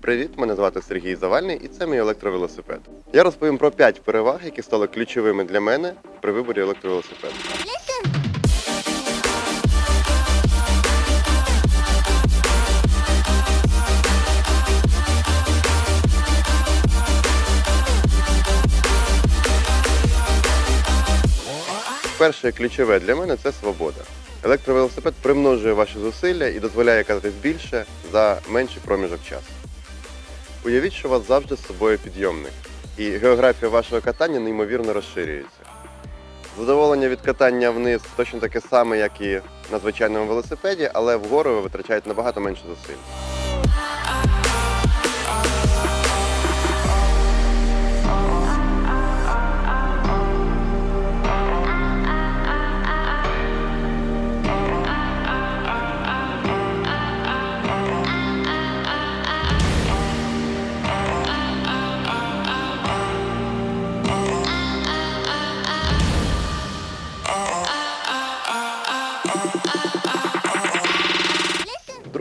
Привіт, мене звати Сергій Завальний і це мій електровелосипед. Я розповім про 5 переваг, які стали ключовими для мене при виборі електровелосипеду. Перше ключове для мене це свобода. Електровелосипед примножує ваші зусилля і дозволяє кататись більше за менший проміжок часу. Уявіть, що у вас завжди з собою підйомник, і географія вашого катання неймовірно розширюється. Задоволення від катання вниз точно таке саме, як і на звичайному велосипеді, але вгору ви витрачаєте набагато менше зусиль.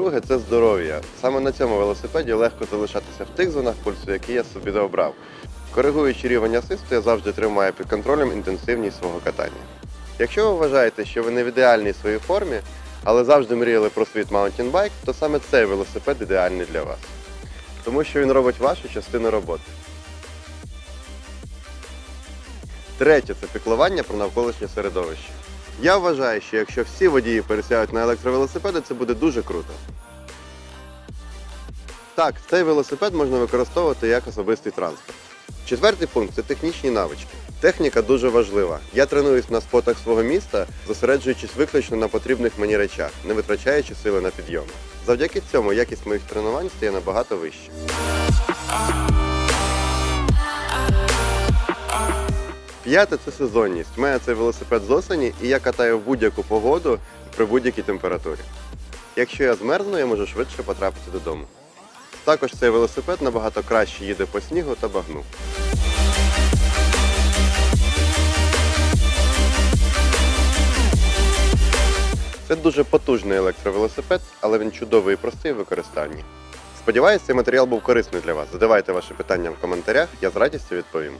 Друге це здоров'я. Саме на цьому велосипеді легко залишатися в тих зонах пульсу, які я собі дообрав. Коригуючи рівень асисту, я завжди тримаю під контролем інтенсивність свого катання. Якщо ви вважаєте, що ви не в ідеальній своїй формі, але завжди мріяли про світ Bike, то саме цей велосипед ідеальний для вас. Тому що він робить вашу частину роботи. Третє це піклування про навколишнє середовище. Я вважаю, що якщо всі водії пересядуть на електровелосипеди, це буде дуже круто. Так, цей велосипед можна використовувати як особистий транспорт. Четвертий пункт це технічні навички. Техніка дуже важлива. Я тренуюсь на спотах свого міста, зосереджуючись виключно на потрібних мені речах, не витрачаючи сили на підйоми. Завдяки цьому якість моїх тренувань стає набагато вища. П'яте це сезонність. У мене цей велосипед з осені, і я катаю в будь-яку погоду при будь-якій температурі. Якщо я змерзну, я можу швидше потрапити додому. Також цей велосипед набагато краще їде по снігу та багну. Це дуже потужний електровелосипед, але він чудовий і простий в використанні. Сподіваюсь, цей матеріал був корисний для вас. Задавайте ваші питання в коментарях, я з радістю відповім.